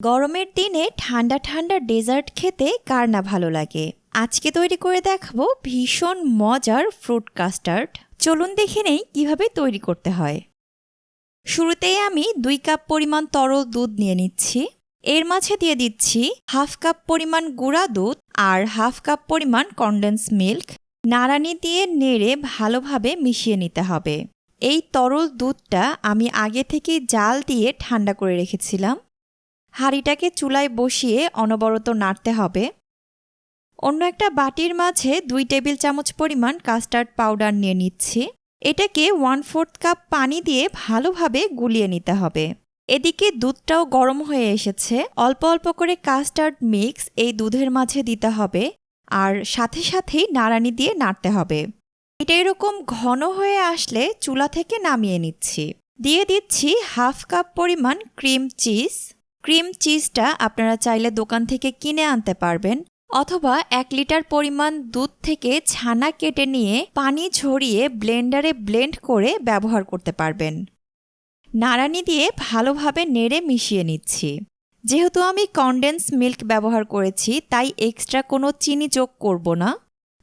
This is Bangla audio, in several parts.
গরমের দিনে ঠান্ডা ঠান্ডা ডেজার্ট খেতে কার না ভালো লাগে? আজকে তৈরি করে দেখাবো ভীষণ মজার ফ্রুট কাস্টার্ড। চলুন দেখে নেই কীভাবে তৈরি করতে হয়। শুরুতেই আমি দুই কাপ পরিমাণ তরল দুধ নিয়ে নিচ্ছি। এর মাঝে দিয়ে দিচ্ছি হাফ কাপ পরিমাণ গুঁড়া দুধ আর হাফ কাপ পরিমাণ কনডেন্স মিল্ক। নাড়ানি দিয়ে নেড়ে ভালোভাবে মিশিয়ে নিতে হবে। এই তরল দুধটা আমি আগে থেকে জাল দিয়ে ঠান্ডা করে রেখেছিলাম। হাঁড়িটাকে চুলায় বসিয়ে অনবরত নাড়তে হবে। অন্য একটা বাটির মাঝে দুই টেবিল চামচ পরিমাণ কাস্টার্ড পাউডার নিয়ে নিচ্ছি। এটাকে ওয়ান ফোর্থ কাপ পানি দিয়ে ভালোভাবে গুলিয়ে নিতে হবে। এদিকে দুধটাও গরম হয়ে এসেছে। অল্প অল্প করে কাস্টার্ড মিক্স এই দুধের মাঝে দিতে হবে আর সাথে সাথেই নাড়ানি দিয়ে নাড়তে হবে। এটা এরকম ঘন হয়ে আসলে চুলা থেকে নামিয়ে নিচ্ছি। দিয়ে দিচ্ছি হাফ কাপ পরিমাণ ক্রিম চিজ। ক্রিম চিজটা আপনারা চাইলে দোকান থেকে কিনে আনতে পারবেন, অথবা এক লিটার পরিমাণ দুধ থেকে ছানা কেটে নিয়ে পানি ঝরিয়ে ব্লেন্ডারে ব্লেন্ড করে ব্যবহার করতে পারবেন। নাড়ানি দিয়ে ভালোভাবে নেড়ে মিশিয়ে নিচ্ছি। যেহেতু আমি কনডেন্স মিল্ক ব্যবহার করেছি, তাই এক্সট্রা কোনো চিনি যোগ করব না।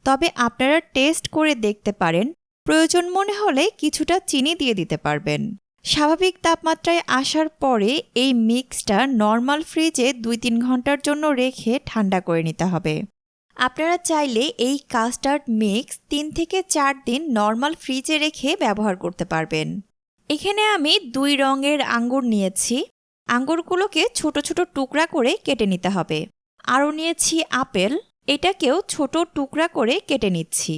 তবে আপনারা টেস্ট করে দেখতে পারেন। প্রয়োজন মনে হলে কিছুটা চিনি দিয়ে দিতে পারবেন। স্বাভাবিক তাপমাত্রায় আসার পরে এই মিক্সটা নর্মাল ফ্রিজে দুই তিন ঘণ্টার জন্য রেখে ঠান্ডা করে নিতে হবে। আপনারা চাইলে এই কাস্টার্ড মিক্স তিন থেকে চার দিন নর্মাল ফ্রিজে রেখে ব্যবহার করতে পারবেন। এখানে আমি দুই রঙের আঙ্গুর নিয়েছি। আঙ্গুরগুলোকে ছোট ছোট টুকরা করে কেটে নিতে হবে। আরও নিয়েছি আপেল। এটাকেও ছোট টুকরা করে কেটে নিচ্ছি।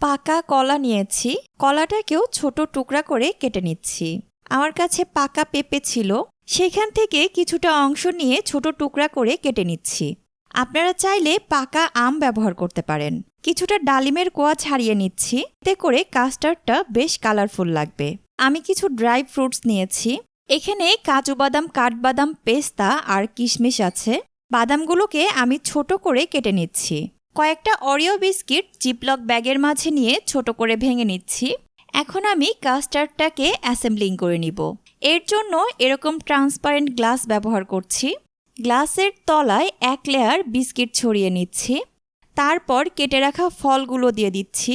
পাকা কলা নিয়েছি। কলাটাকেও ছোট টুকরা করে কেটে নিচ্ছি। আমার কাছে পাকা পেঁপে ছিল, সেখান থেকে কিছুটা অংশ নিয়ে ছোট টুকরা করে কেটে নিচ্ছি। আপনারা চাইলে পাকা আম ব্যবহার করতে পারেন। কিছুটা ডালিমের কোয়া ছাড়িয়ে নিচ্ছি, এতে করে কাস্টার্ডটা বেশ কালারফুল লাগবে। আমি কিছু ড্রাই ফ্রুটস নিয়েছি। এখানে কাজু বাদাম, কাঠবাদাম, পেস্তা আর কিশমিশ আছে। বাদামগুলোকে আমি ছোট করে কেটে নিচ্ছি। কয়েকটা অরিও বিস্কিট জিপলক ব্যাগের মাঝে নিয়ে ছোট করে ভেঙে নিচ্ছি। এখন আমি কাস্টার্ডটাকে অ্যাসেম্বলিং করে নিব। এর জন্য এরকম ট্রান্সপারেন্ট গ্লাস ব্যবহার করছি। গ্লাসের তলায় এক লেয়ার বিস্কিট ছড়িয়ে নিচ্ছি। তারপর কেটে রাখা ফলগুলো দিয়ে দিচ্ছি।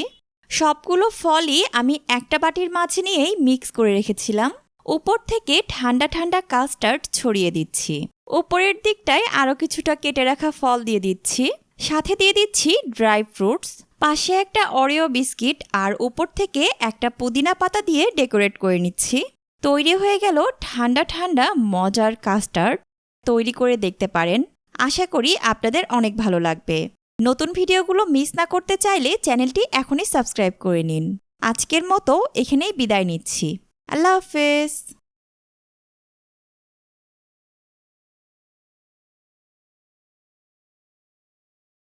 সবগুলো ফলই আমি একটা বাটির মাঝে নিয়েই মিক্স করে রেখেছিলাম। উপর থেকে ঠান্ডা ঠান্ডা কাস্টার্ড ছড়িয়ে দিচ্ছি। উপরের দিকটায় আরও কিছুটা কেটে রাখা ফল দিয়ে দিচ্ছি। সাথে দিয়ে দিচ্ছি ড্রাই ফ্রুটস, পাশে একটা অরিও বিস্কিট আর উপর থেকে একটা পুদিনা পাতা দিয়ে ডেকোরেট করে নিচ্ছি। তৈরি হয়ে গেল ঠান্ডা ঠান্ডা মজার কাস্টার্ড। তৈরি করে দেখতে পারেন। আশা করি আপনাদের অনেক ভালো লাগবে। নতুন ভিডিওগুলো মিস না করতে চাইলে চ্যানেলটি এখনই সাবস্ক্রাইব করে নিন। আজকের মতো এখানেই বিদায় নিচ্ছি। আল্লাহ হাফেজ।